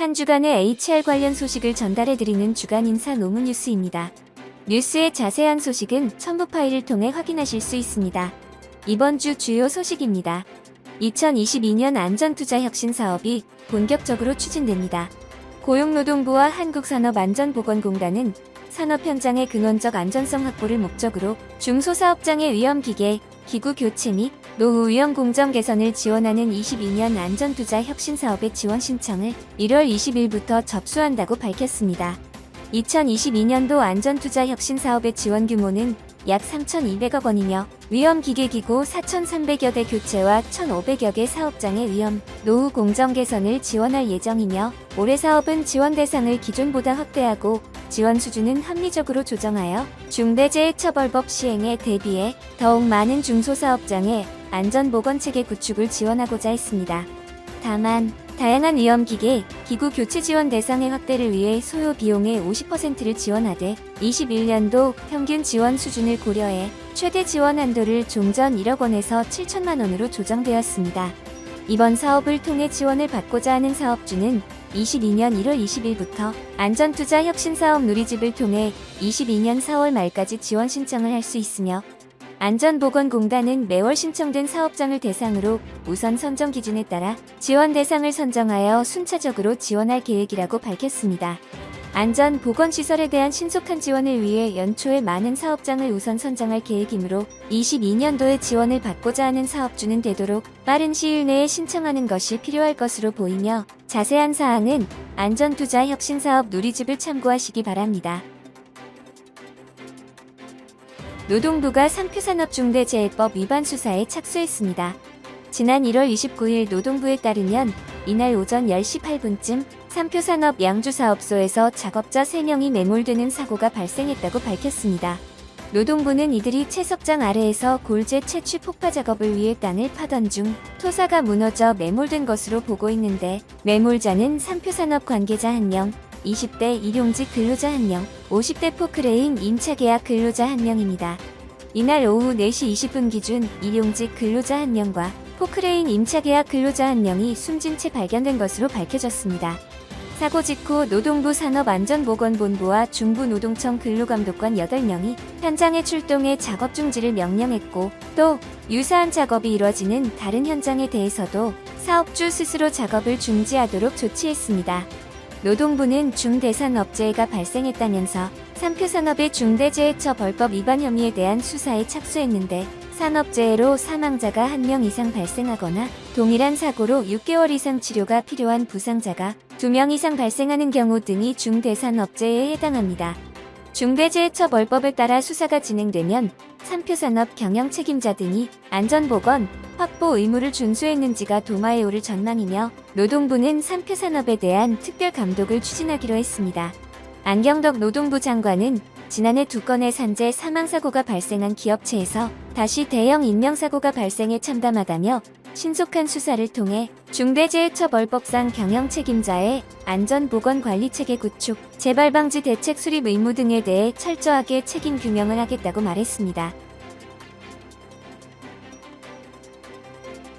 한 주간의 HR 관련 소식을 전달해드리는 주간 인사 노무 뉴스입니다. 뉴스의 자세한 소식은 첨부 파일을 통해 확인하실 수 있습니다. 이번 주 주요 소식입니다. 2022년 안전투자 혁신 사업이 본격적으로 추진됩니다. 고용노동부와 한국산업안전보건공단은 산업 현장의 근원적 안전성 확보를 목적으로 중소사업장의 위험기계, 기구 교체 및 노후 위험 공정 개선을 지원하는 22년 안전투자 혁신 사업의 지원 신청을 1월 20일부터 접수한다고 밝혔습니다. 2022년도 안전투자 혁신 사업의 지원 규모는 약 3,200억 원이며 위험 기계 기구 4,300여 대 교체와 1,500여 개 사업장의 위험, 노후 공정 개선을 지원할 예정이며 올해 사업은 지원 대상을 기존보다 확대하고 지원 수준은 합리적으로 조정하여 중대재해처벌법 시행에 대비해 더욱 많은 중소사업장의 안전보건체계 구축을 지원하고자 했습니다. 다만 다양한 위험기계, 기구 교체 지원 대상의 확대를 위해 소요 비용의 50%를 지원하되 21년도 평균 지원 수준을 고려해 최대 지원 한도를 종전 1억 원에서 7천만 원으로 조정되었습니다. 이번 사업을 통해 지원을 받고자 하는 사업주는 22년 1월 20일부터 안전투자 혁신사업 누리집을 통해 22년 4월 말까지 지원 신청을 할 수 있으며 안전보건공단은 매월 신청된 사업장을 대상으로 우선 선정 기준에 따라 지원 대상을 선정하여 순차적으로 지원할 계획이라고 밝혔습니다. 안전 보건 시설에 대한 신속한 지원을 위해 연초에 많은 사업장을 우선 선정할 계획이므로 22년도에 지원을 받고자 하는 사업주는 되도록 빠른 시일 내에 신청하는 것이 필요할 것으로 보이며 자세한 사항은 안전투자 혁신사업 누리집을 참고하시기 바랍니다. 노동부가 상표산업중대재해법 위반 수사에 착수했습니다. 지난 1월 29일 노동부에 따르면 이날 오전 10시 8분쯤 상표산업 양주사업소에서 작업자 3명이 매몰되는 사고가 발생했다고 밝혔습니다. 노동부는 이들이 채석장 아래에서 골재 채취 폭파 작업을 위해 땅을 파던 중 토사가 무너져 매몰된 것으로 보고 있는데 매몰자는 상표산업 관계자 1명, 20대 일용직 근로자 1명, 50대 포크레인 임차계약 근로자 1명입니다. 이날 오후 4시 20분 기준 일용직 근로자 1명과 포크레인 임차계약 근로자 1명이 숨진 채 발견된 것으로 밝혀졌습니다. 사고 직후 노동부 산업안전보건본부와 중부노동청 근로감독관 8명이 현장에 출동해 작업 중지를 명령했고 또 유사한 작업이 이뤄지는 다른 현장에 대해서도 사업주 스스로 작업을 중지하도록 조치했습니다. 노동부는 중대산업재해가 발생했다면서 삼표산업의 중대재해처 벌법 위반 혐의에 대한 수사에 착수했는데 산업재해로 사망자가 한명 이상 발생하거나 동일한 사고로 6개월 이상 치료가 필요한 부상자가 2명 이상 발생하는 경우 등이 중대산업재해에 해당합니다. 중대재해처벌법에 따라 수사가 진행되면 삼표산업 경영 책임자 등이 안전보건, 확보 의무를 준수했는지가 도마에 오를 전망이며 노동부는 삼표산업에 대한 특별 감독을 추진하기로 했습니다. 안경덕 노동부 장관은 지난해 두 건의 산재 사망사고가 발생한 기업체에서 다시 대형 인명사고가 발생해 참담하다며 신속한 수사를 통해 중대재해처벌법상 경영 책임자의 안전보건관리체계 구축, 재발방지 대책 수립 의무 등에 대해 철저하게 책임 규명을 하겠다고 말했습니다.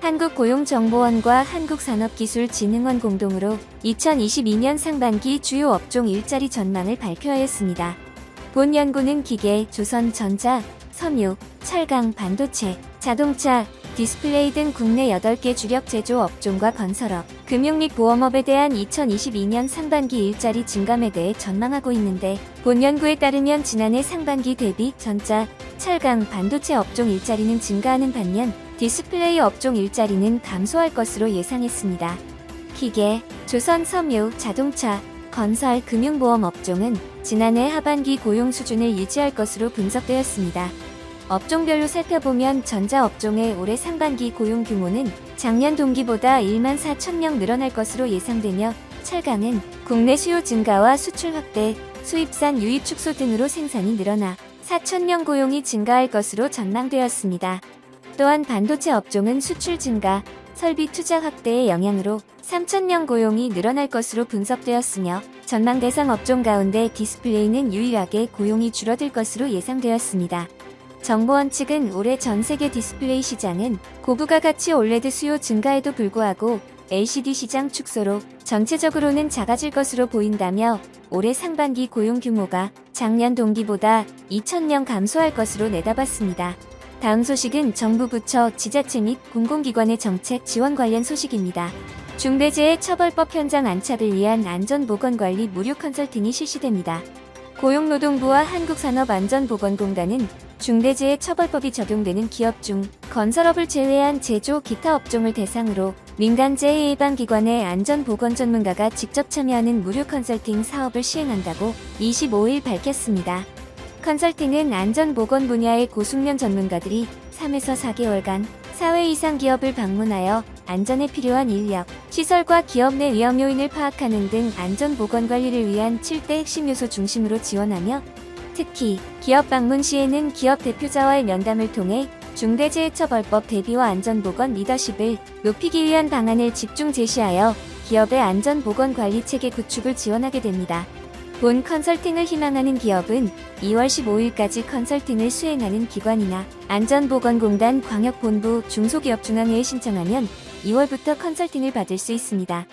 한국고용정보원과 한국산업기술진흥원 공동으로 2022년 상반기 주요 업종 일자리 전망을 발표하였습니다. 본 연구는 기계, 조선, 전자, 섬유, 철강, 반도체, 자동차, 디스플레이 등 국내 8개 주력 제조 업종과 건설업, 금융 및 보험업에 대한 2022년 상반기 일자리 증감에 대해 전망하고 있는데 본 연구에 따르면 지난해 상반기 대비 전자, 철강, 반도체 업종 일자리는 증가하는 반면 디스플레이 업종 일자리는 감소할 것으로 예상했습니다. 기계, 조선 섬유, 자동차, 건설, 금융보험 업종은 지난해 하반기 고용 수준을 유지할 것으로 분석되었습니다. 업종별로 살펴보면 전자업종의 올해 상반기 고용 규모는 작년 동기보다 1만 4천 명 늘어날 것으로 예상되며 철강은 국내 수요 증가와 수출 확대, 수입산 유입 축소 등으로 생산이 늘어나 4천 명 고용이 증가할 것으로 전망되었습니다. 또한 반도체 업종은 수출 증가, 설비 투자 확대의 영향으로 3천 명 고용이 늘어날 것으로 분석되었으며 전망 대상 업종 가운데 디스플레이는 유일하게 고용이 줄어들 것으로 예상되었습니다. 정보원 측은 올해 전 세계 디스플레이 시장은 고부가 가치 올레드 수요 증가에도 불구하고 LCD 시장 축소로 전체적으로는 작아질 것으로 보인다며 올해 상반기 고용 규모가 작년 동기보다 2,000명 감소할 것으로 내다봤습니다. 다음 소식은 정부 부처, 지자체 및 공공기관의 정책 지원 관련 소식입니다. 중대재해 처벌법 현장 안착을 위한 안전보건관리 무료 컨설팅이 실시됩니다. 고용노동부와 한국산업안전보건공단은 중대재해 처벌법이 적용되는 기업 중 건설업을 제외한 제조 기타 업종을 대상으로 민간 재해 예방 기관의 안전 보건 전문가가 직접 참여하는 무료 컨설팅 사업을 시행한다고 25일 밝혔습니다. 컨설팅은 안전 보건 분야의 고숙련 전문가들이 3에서 4개월간 사회 이상 기업을 방문하여 안전에 필요한 인력, 시설과 기업 내 위험 요인을 파악하는 등 안전 보건 관리를 위한 7대 핵심 요소 중심으로 지원하며 특히 기업 방문 시에는 기업 대표자와의 면담을 통해 중대재해처벌법 대비와 안전보건 리더십을 높이기 위한 방안을 집중 제시하여 기업의 안전보건 관리 체계 구축을 지원하게 됩니다. 본 컨설팅을 희망하는 기업은 2월 15일까지 컨설팅을 수행하는 기관이나 안전보건공단 광역본부 중소기업중앙회에 신청하면 2월부터 컨설팅을 받을 수 있습니다.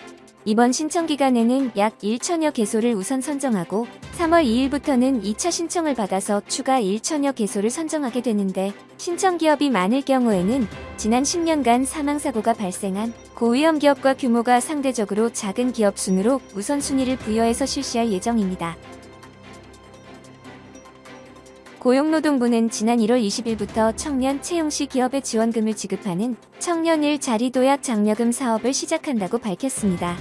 이번 신청 기간에는 약 1천여 개소를 우선 선정하고 3월 2일부터는 2차 신청을 받아서 추가 1천여 개소를 선정하게 되는데 신청 기업이 많을 경우에는 지난 10년간 사망사고가 발생한 고위험 기업과 규모가 상대적으로 작은 기업 순으로 우선순위를 부여해서 실시할 예정입니다. 고용노동부는 지난 1월 20일부터 청년 채용시 기업에 지원금을 지급하는 청년 일자리 도약 장려금 사업을 시작한다고 밝혔습니다.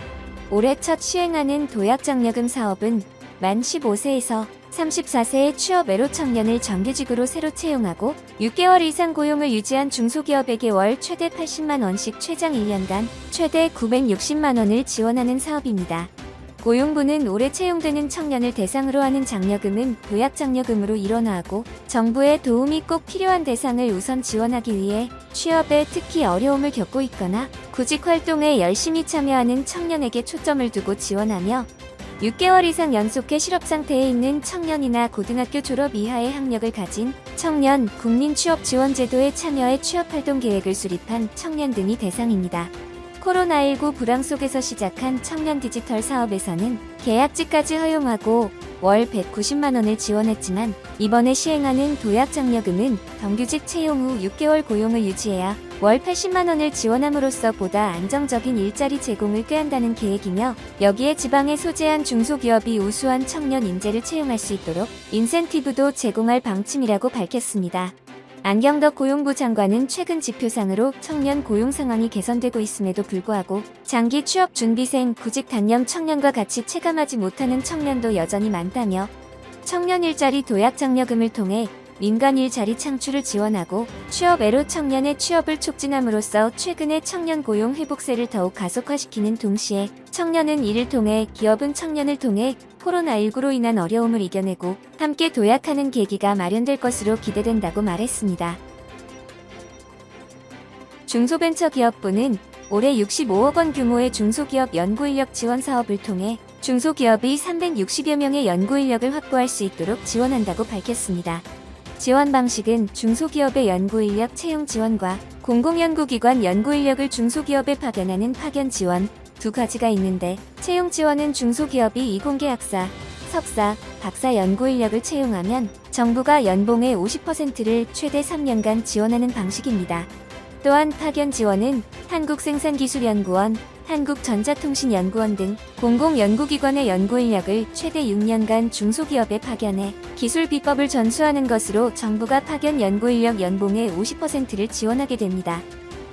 올해 첫 시행하는 도약 장려금 사업은 만 15세에서 34세의 취업 애로 청년을 정규직으로 새로 채용하고 6개월 이상 고용을 유지한 중소기업에게 월 최대 80만 원씩 최장 1년간 최대 960만 원을 지원하는 사업입니다. 고용부는 올해 채용되는 청년을 대상으로 하는 장려금은 도약장려금으로 일원화하고 정부의 도움이 꼭 필요한 대상을 우선 지원하기 위해 취업에 특히 어려움을 겪고 있거나 구직 활동에 열심히 참여하는 청년에게 초점을 두고 지원하며 6개월 이상 연속해 실업 상태에 있는 청년이나 고등학교 졸업 이하의 학력을 가진 청년 국민 취업 지원 제도에 참여해 취업 활동 계획을 수립한 청년 등이 대상입니다. 코로나19 불황 속에서 시작한 청년 디지털 사업에서는 계약직까지 허용하고 월 190만 원을 지원했지만 이번에 시행하는 도약 장려금은 정규직 채용 후 6개월 고용을 유지해야 월 80만 원을 지원함으로써 보다 안정적인 일자리 제공을 꾀한다는 계획이며 여기에 지방에 소재한 중소기업이 우수한 청년 인재를 채용할 수 있도록 인센티브도 제공할 방침이라고 밝혔습니다. 안경덕 고용부 장관은 최근 지표상으로 청년 고용 상황이 개선되고 있음에도 불구하고 장기 취업 준비생 구직 단념 청년과 같이 체감하지 못하는 청년도 여전히 많다며 청년 일자리 도약 장려금을 통해 민간 일자리 창출을 지원하고 취업 애로 청년의 취업을 촉진함으로써 최근의 청년 고용 회복세를 더욱 가속화시키는 동시에 청년은 이를 통해 기업은 청년을 통해 코로나19로 인한 어려움을 이겨내고 함께 도약하는 계기가 마련될 것으로 기대된다고 말했습니다. 중소벤처기업부는 올해 65억 원 규모의 중소기업 연구인력 지원 사업을 통해 중소기업이 360여 명의 연구인력을 확보할 수 있도록 지원한다고 밝혔습니다. 지원 방식은 중소기업의 연구인력 채용 지원과 공공연구기관 연구인력을 중소기업에 파견하는 파견 지원 두 가지가 있는데 채용 지원은 중소기업이 이공계 학사, 석사, 박사 연구 인력을 채용하면 정부가 연봉의 50%를 최대 3년간 지원하는 방식입니다. 또한 파견 지원은 한국생산기술연구원, 한국전자통신연구원 등 공공연구기관의 연구 인력을 최대 6년간 중소기업에 파견해 기술 비법을 전수하는 것으로 정부가 파견 연구 인력 연봉의 50%를 지원하게 됩니다.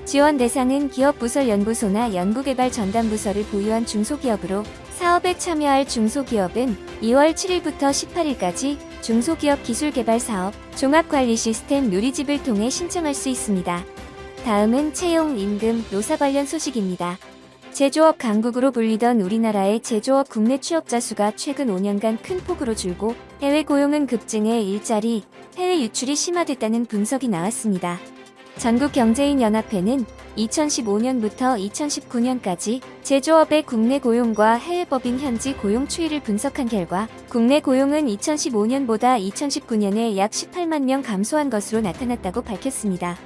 지원 대상은 기업 부설 연구소나 연구개발 전담 부서를 보유한 중소기업으로 사업에 참여할 중소기업은 2월 7일부터 18일까지 중소기업 기술개발 사업 종합관리 시스템 누리집을 통해 신청할 수 있습니다. 다음은 채용, 임금, 노사 관련 소식입니다. 제조업 강국으로 불리던 우리나라의 제조업 국내 취업자 수가 최근 5년간 큰 폭으로 줄고 해외 고용은 급증해 일자리, 해외 유출이 심화됐다는 분석이 나왔습니다. 전국경제인연합회는 2015년부터 2019년까지 제조업의 국내 고용과 해외 법인 현지 고용 추이를 분석한 결과 국내 고용은 2015년보다 2019년에 약 18만 명 감소한 것으로 나타났다고 밝혔습니다.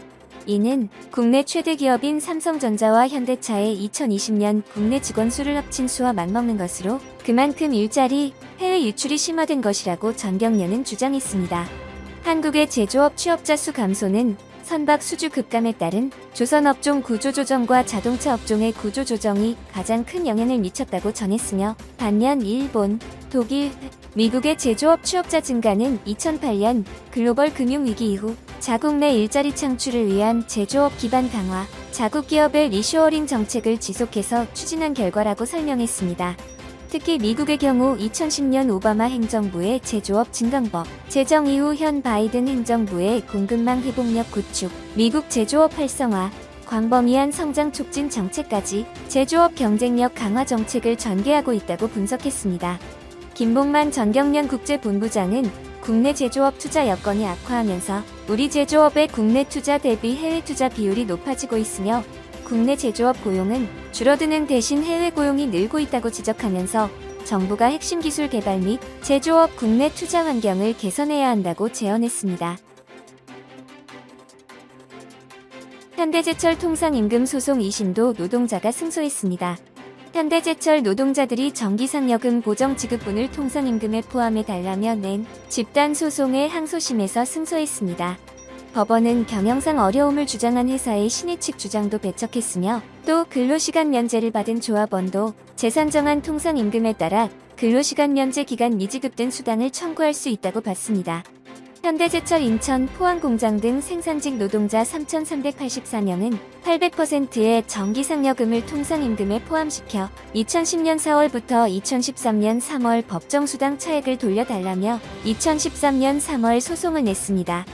이는 국내 최대 기업인 삼성전자와 현대차의 2020년 국내 직원 수를 합친 수와 맞먹는 것으로 그만큼 일자리, 해외 유출이 심화된 것이라고 전경련은 주장했습니다. 한국의 제조업 취업자 수 감소는 선박 수주 급감에 따른 조선업종 구조조정과 자동차 업종의 구조조정이 가장 큰 영향을 미쳤다고 전했으며 반면 일본, 독일, 미국의 제조업 취업자 증가는 2008년 글로벌 금융위기 이후 자국 내 일자리 창출을 위한 제조업 기반 강화, 자국 기업의 리쇼어링 정책을 지속해서 추진한 결과라고 설명했습니다. 특히 미국의 경우 2010년 오바마 행정부의 제조업 증강법, 제정 이후 현 바이든 행정부의 공급망 회복력 구축, 미국 제조업 활성화, 광범위한 성장 촉진 정책까지 제조업 경쟁력 강화 정책을 전개하고 있다고 분석했습니다. 김봉만 전경련 국제본부장은 국내 제조업 투자 여건이 악화하면서 우리 제조업의 국내 투자 대비 해외 투자 비율이 높아지고 있으며 국내 제조업 고용은 줄어드는 대신 해외 고용이 늘고 있다고 지적하면서 정부가 핵심 기술 개발 및 제조업 국내 투자 환경을 개선해야 한다고 제언했습니다. 현대제철 통상임금 소송 2심도 노동자가 승소했습니다. 현대제철 노동자들이 정기상여금 고정 지급분을 통상임금에 포함해 달라며 낸 집단 소송의 항소심에서 승소했습니다. 법원은 경영상 어려움을 주장한 회사의 신의 측 주장도 배척했으며 또 근로시간 면제를 받은 조합원도 재산 정한 통상임금에 따라 근로시간 면제 기간 미지급된 수당을 청구할 수 있다고 봤습니다. 현대제철 인천 포항공장 등 생산직 노동자 3,384명은 800%의 정기상여금을 통상임금에 포함시켜 2010년 4월부터 2013년 3월 법정수당 차액을 돌려달라며 2013년 3월 소송을 냈습니다.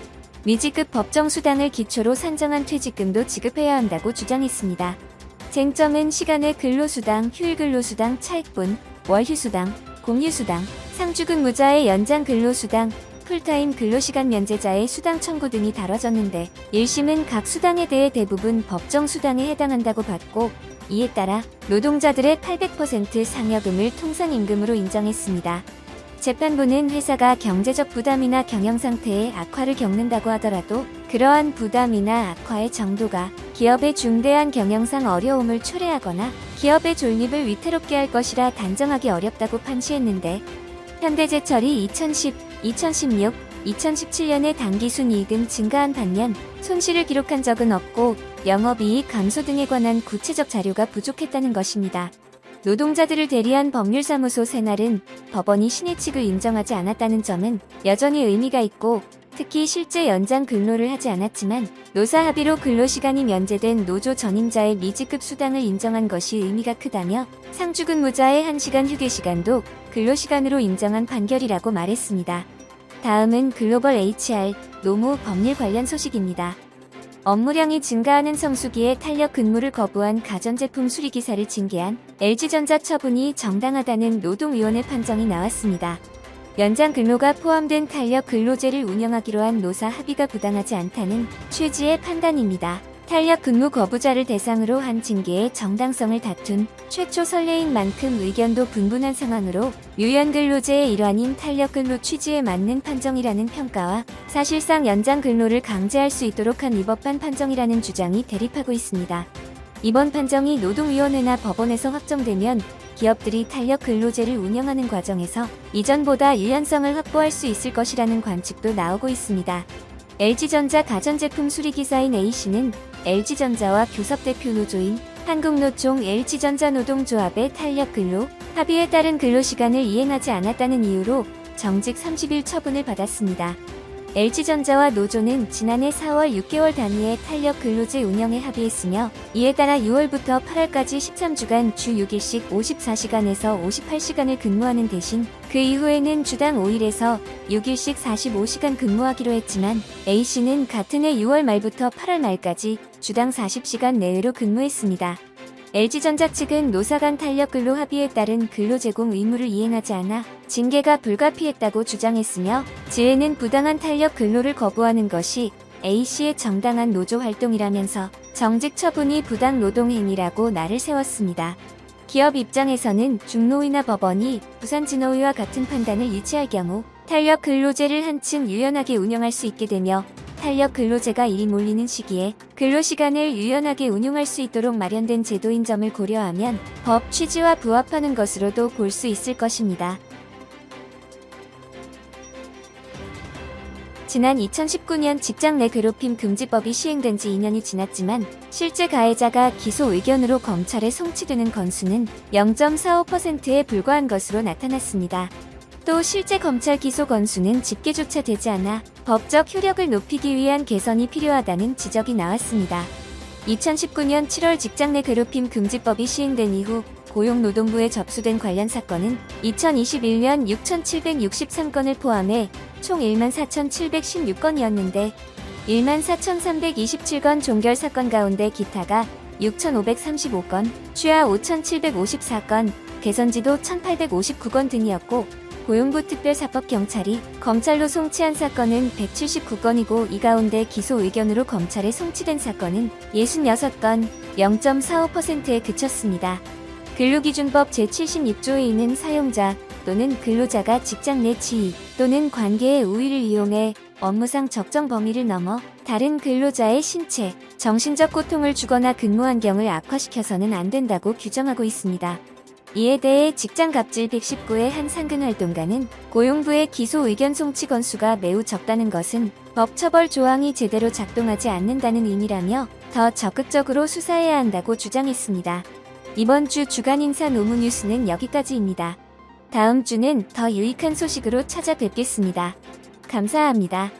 미지급 법정수당을 기초로 산정한 퇴직금도 지급해야 한다고 주장했습니다. 쟁점은 시간의 근로수당, 휴일근로수당, 차액분, 월휴수당, 공휴수당, 상주근무자의 연장 근로수당, 풀타임 근로시간 면제자의 수당 청구 등이 다뤄졌는데 1심은 각 수당에 대해 대부분 법정 수당에 해당한다고 봤고 이에 따라 노동자들의 800% 상여금을 통상임금으로 인정했습니다. 재판부는 회사가 경제적 부담이나 경영 상태의 악화를 겪는다고 하더라도 그러한 부담이나 악화의 정도가 기업의 중대한 경영상 어려움을 초래하거나 기업의 존립을 위태롭게 할 것이라 단정하기 어렵다고 판시했는데 현대제철이 2010, 2016, 2017년에 단기순이익은 증가한 반면 손실을 기록한 적은 없고 영업이익 감소 등에 관한 구체적 자료가 부족했다는 것입니다. 노동자들을 대리한 법률사무소 새날은 법원이 신의 측을 인정하지 않았다는 점은 여전히 의미가 있고 특히 실제 연장 근로를 하지 않았지만 노사 합의로 근로시간이 면제된 노조 전임자의 미지급 수당을 인정한 것이 의미가 크다며 상주근무자의 1시간 휴게시간도 근로시간으로 인정한 판결이라고 말했습니다. 다음은 글로벌 HR 노무 법률 관련 소식입니다. 업무량이 증가하는 성수기에 탄력 근무를 거부한 가전제품 수리 기사를 징계한 LG전자 처분이 정당하다는 노동위원회 판정이 나왔습니다. 연장 근로가 포함된 탄력 근로제를 운영하기로 한 노사 합의가 부당하지 않다는 취지의 판단입니다. 탄력 근무 거부자를 대상으로 한 징계의 정당성을 다툰 최초 선례인 만큼 의견도 분분한 상황으로 유연 근로제의 일환인 탄력 근로 취지에 맞는 판정이라는 평가와 사실상 연장 근로를 강제할 수 있도록 한 위법한 판정이라는 주장이 대립하고 있습니다. 이번 판정이 노동위원회나 법원에서 확정되면 기업들이 탄력 근로제를 운영하는 과정에서 이전보다 유연성을 확보할 수 있을 것이라는 관측도 나오고 있습니다. LG전자 가전제품 수리기사인 A씨는 LG전자와 교섭 대표 노조인 한국노총 LG전자 노동조합의 탄력 근로 합의에 따른 근로시간을 이행하지 않았다는 이유로 정직 30일 처분을 받았습니다. LG전자와 노조는 지난해 4월 6개월 단위의 탄력 근로제 운영에 합의했으며 이에 따라 6월부터 8월까지 13주간 주 6일씩 54시간에서 58시간을 근무하는 대신 그 이후에는 주당 5일에서 6일씩 45시간 근무하기로 했지만 A씨는 같은 해 6월 말부터 8월 말까지 주당 40시간 내외로 근무했습니다. LG전자 측은 노사 간 탄력 근로 합의에 따른 근로 제공 의무를 이행하지 않아 징계가 불가피했다고 주장했으며 지회는 부당한 탄력 근로를 거부하는 것이 A씨의 정당한 노조 활동이라면서 정직 처분이 부당 노동 행위라고 날을 세웠습니다. 기업 입장에서는 중노위나 법원이 부산진노위와 같은 판단을 유치할 경우 탄력 근로제를 한층 유연하게 운영할 수 있게 되며 탄력 근로제가 일이 몰리는 시기에 근로시간을 유연하게 운용할 수 있도록 마련된 제도인 점을 고려하면 법 취지와 부합하는 것으로도 볼 수 있을 것입니다. 지난 2019년 직장 내 괴롭힘 금지법이 시행된 지 2년이 지났지만 실제 가해자가 기소 의견으로 검찰에 송치되는 건수는 0.45%에 불과한 것으로 나타났습니다. 또 실제 검찰 기소 건수는 집계조차 되지 않아 법적 효력을 높이기 위한 개선이 필요하다는 지적이 나왔습니다. 2019년 7월 직장 내 괴롭힘 금지법이 시행된 이후 고용노동부에 접수된 관련 사건은 2021년 6,763건을 포함해 총 14,716건이었는데 14,327건 종결 사건 가운데 기타가 6,535건, 취하 5,754건, 개선지도 1,859건 등이었고 고용부 특별사법경찰이 검찰로 송치한 사건은 179건이고 이 가운데 기소 의견으로 검찰에 송치된 사건은 66건, 0.45%에 그쳤습니다. 근로기준법 제76조에 있는 사용자 또는 근로자가 직장 내 지위 또는 관계의 우위를 이용해 업무상 적정 범위를 넘어 다른 근로자의 신체, 정신적 고통을 주거나 근무 환경을 악화시켜서는 안 된다고 규정하고 있습니다. 이에 대해 직장갑질 119의 한 상근활동가는 고용부의 기소 의견 송치 건수가 매우 적다는 것은 법 처벌 조항이 제대로 작동하지 않는다는 의미라며 더 적극적으로 수사해야 한다고 주장했습니다. 이번 주 주간 인사 노무 뉴스는 여기까지입니다. 다음 주는 더 유익한 소식으로 찾아뵙겠습니다. 감사합니다.